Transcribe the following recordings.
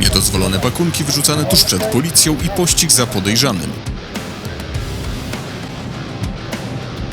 Niedozwolone pakunki wyrzucane tuż przed policją i pościg za podejrzanym.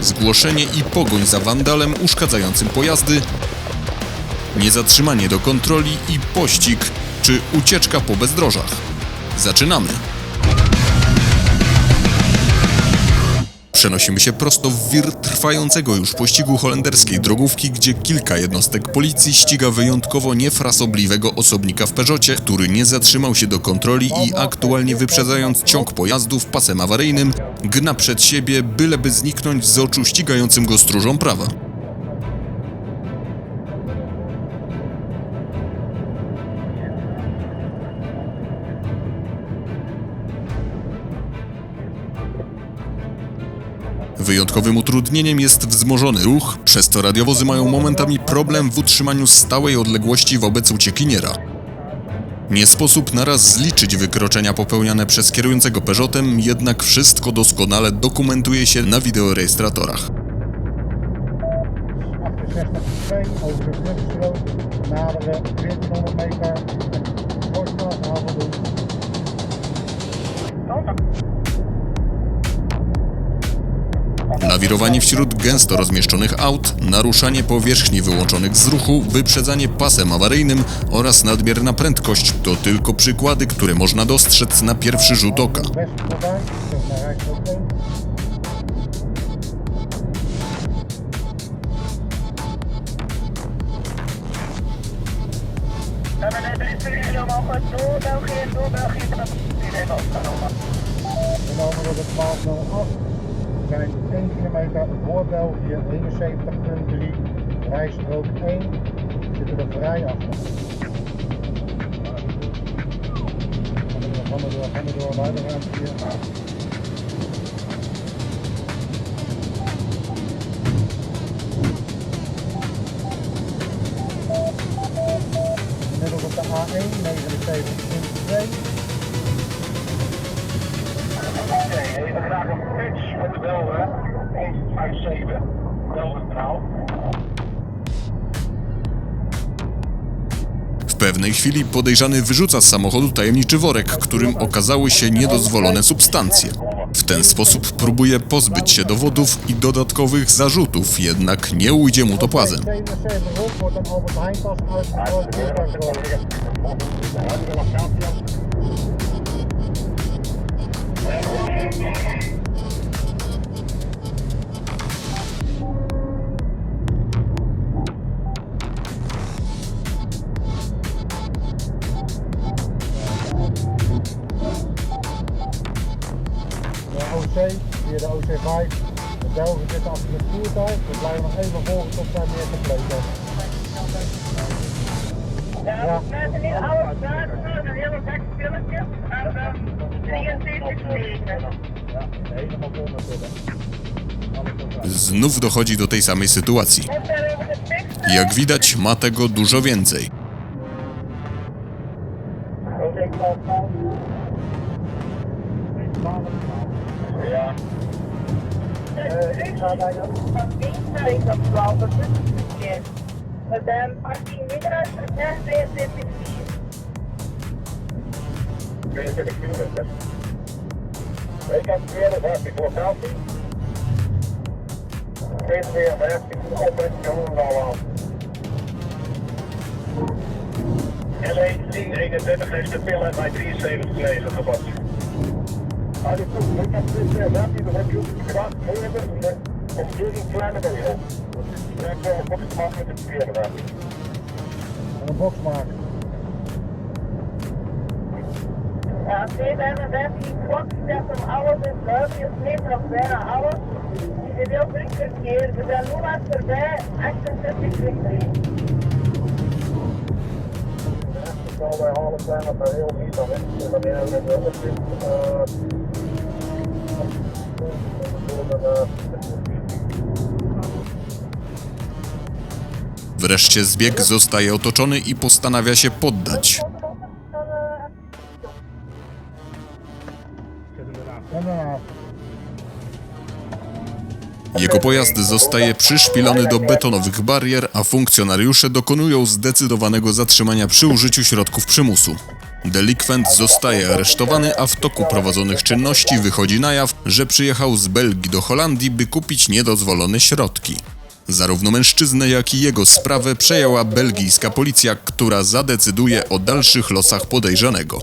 Zgłoszenie i pogoń za wandalem uszkadzającym pojazdy. Niezatrzymanie do kontroli i pościg czy ucieczka po bezdrożach. Zaczynamy! Przenosimy się prosto w wir trwającego już pościgu holenderskiej drogówki, gdzie kilka jednostek policji ściga wyjątkowo niefrasobliwego osobnika w Peugeocie, który nie zatrzymał się do kontroli i aktualnie wyprzedzając ciąg pojazdów pasem awaryjnym, gna przed siebie, byleby zniknąć z oczu ścigającym go stróżom prawa. Wyjątkowym utrudnieniem jest wzmożony ruch, przez co radiowozy mają momentami problem w utrzymaniu stałej odległości wobec uciekiniera. Nie sposób naraz zliczyć wykroczenia popełniane przez kierującego Peugeotem, jednak wszystko doskonale dokumentuje się na wideorejestratorach. 68 over de vluchtstrook, naderen 1400 meter, Voorstraathaven doen. Lawirowanie wśród gęsto rozmieszczonych aut, naruszanie powierzchni wyłączonych z ruchu, wyprzedzanie pasem awaryjnym oraz nadmierna prędkość to tylko przykłady, które można dostrzec na pierwszy rzut oka. We zijn 1 kilometer voor België, 71.3, rijstrook 1, zitten er vrij achter. Gaan we door, gaan we door, gaan we door, gaan we door, A1, 79.2 W pewnej chwili podejrzany wyrzuca z samochodu tajemniczy worek, którym okazały się niedozwolone substancje. W ten sposób próbuje pozbyć się dowodów i dodatkowych zarzutów, jednak nie ujdzie mu to płazem. Belgen zitten achter het voertuig. We blijven nog even volgen tot zij meer compleet zijn. Ja, mensen niet oude straten, een hele bek spilletje, en 73 wegen. Ja, helemaal vol met dit. Alles op elkaar. Znów dochodzi do tej samej sytuacji. Jak widać, ma tego dużo więcej. Ja. Mitarbeiter von 10 tot 12 uur gesteld. Madame 18 meter, en 72 42 kilometer. Ik up 52 locatie. 52 operationeel Lauwaan. LA 1031 heeft de pil uit bij 73 gebouwd. Alles goed, ik heb dus 13 op de om de omgeving kleiner te doen. Ik zo een box gemaakt met de verkeerde een box maken. Ja, 255 box, is een alles is of bijna alles. Die is heel druk. We zijn nu maar voorbij 68 23. Ik zal bij half zijn dat er heel niet aan is. Op Wreszcie zbieg zostaje otoczony i postanawia się poddać. Jego pojazd zostaje przyszpilony do betonowych barier, a funkcjonariusze dokonują zdecydowanego zatrzymania przy użyciu środków przymusu. Delikwent zostaje aresztowany, a w toku prowadzonych czynności wychodzi na jaw, że przyjechał z Belgii do Holandii, by kupić niedozwolone środki. Zarówno mężczyznę, jak i jego sprawę przejęła belgijska policja, która zadecyduje o dalszych losach podejrzanego.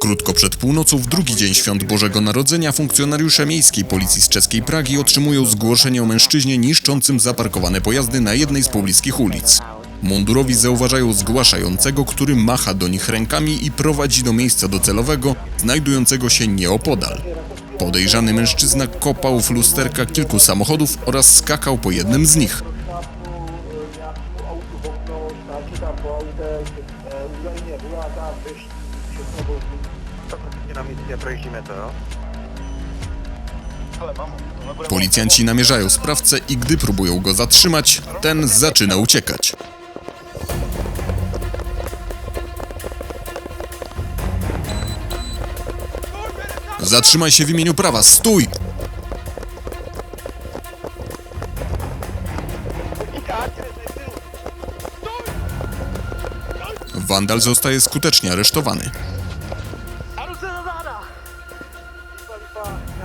Krótko przed północą, w drugi dzień świąt Bożego Narodzenia, funkcjonariusze miejskiej policji z czeskiej Pragi otrzymują zgłoszenie o mężczyźnie niszczącym zaparkowane pojazdy na jednej z pobliskich ulic. Mundurowi zauważają zgłaszającego, który macha do nich rękami i prowadzi do miejsca docelowego, znajdującego się nieopodal. Podejrzany mężczyzna kopał w lusterka kilku samochodów oraz skakał po jednym z nich. Policjanci namierzają sprawcę i gdy próbują go zatrzymać, ten zaczyna uciekać. Zatrzymaj się w imieniu prawa, stój! Wandal zostaje skutecznie aresztowany.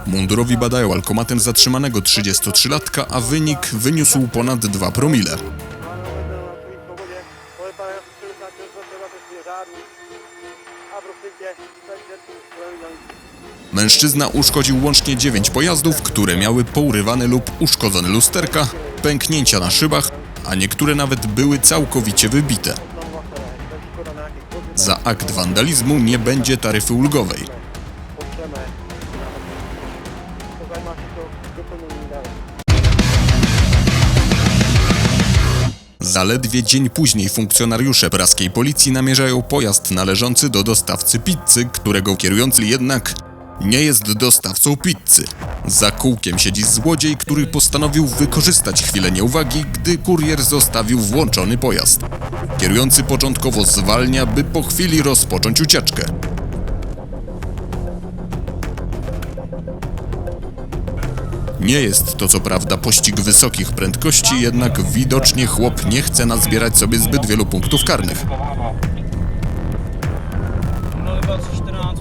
Mundurowi badają alkomatem zatrzymanego 33-latka, a wynik wyniósł ponad 2 promile. Mężczyzna uszkodził łącznie 9 pojazdów, które miały pourywane lub uszkodzone lusterka, pęknięcia na szybach, a niektóre nawet były całkowicie wybite. Za akt wandalizmu nie będzie taryfy ulgowej. Zaledwie dzień później funkcjonariusze praskiej policji namierzają pojazd należący do dostawcy pizzy, którego kierujący jednak nie jest dostawcą pizzy. Za kółkiem siedzi złodziej, który postanowił wykorzystać chwilę nieuwagi, gdy kurier zostawił włączony pojazd. Kierujący początkowo zwalnia, by po chwili rozpocząć ucieczkę. Nie jest to co prawda pościg wysokich prędkości, jednak widocznie chłop nie chce nazbierać sobie zbyt wielu punktów karnych.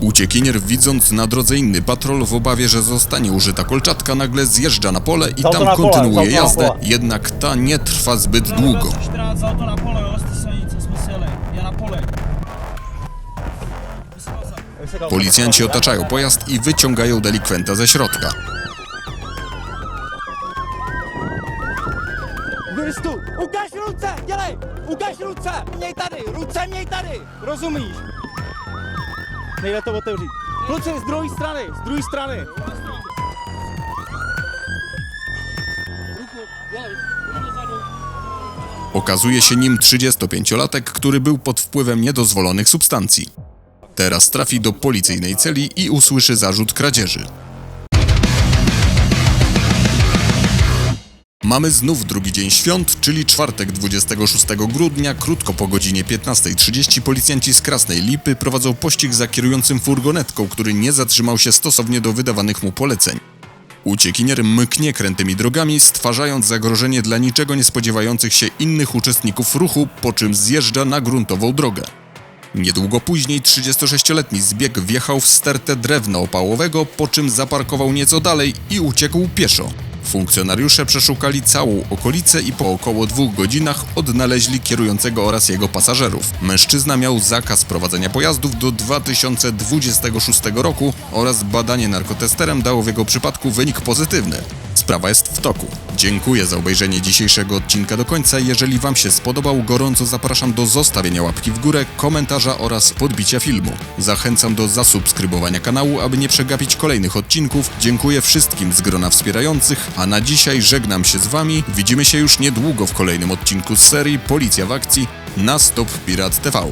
Uciekinier widząc na drodze inny patrol w obawie, że zostanie użyta kolczatka, nagle zjeżdża na pole i tam kontynuuje jazdę, jednak ta nie trwa zbyt długo. Policjanci otaczają pojazd i wyciągają delikwenta ze środka. Vys tu! Ukaž ruce! Dělej! Ukaž ruce! Měj tady! Ruce měj tady! Rozumíš? Nejde to otevřít. Kluci, z druhé strany! Z druhé strany! Okazuje się nim 35-latek, który był pod wpływem niedozwolonych substancji. Teraz trafi do policyjnej celi i usłyszy zarzut kradzieży. Mamy znów drugi dzień świąt, czyli czwartek 26 grudnia, krótko po godzinie 15.30 policjanci z Krasnej Lipy prowadzą pościg za kierującym furgonetką, który nie zatrzymał się stosownie do wydawanych mu poleceń. Uciekinier mknie krętymi drogami, stwarzając zagrożenie dla niczego nie spodziewających się innych uczestników ruchu, po czym zjeżdża na gruntową drogę. Niedługo później 36-letni zbieg wjechał w stertę drewna opałowego, po czym zaparkował nieco dalej i uciekł pieszo. Funkcjonariusze przeszukali całą okolicę i po około dwóch godzinach odnaleźli kierującego oraz jego pasażerów. Mężczyzna miał zakaz prowadzenia pojazdów do 2026 roku oraz badanie narkotesterem dało w jego przypadku wynik pozytywny. Sprawa jest w toku. Dziękuję za obejrzenie dzisiejszego odcinka do końca. Jeżeli Wam się spodobał, gorąco zapraszam do zostawienia łapki w górę, komentarza oraz podbicia filmu. Zachęcam do zasubskrybowania kanału, aby nie przegapić kolejnych odcinków. Dziękuję wszystkim z grona wspierających, a na dzisiaj żegnam się z Wami. Widzimy się już niedługo w kolejnym odcinku z serii Policja w akcji na Stop Pirat TV.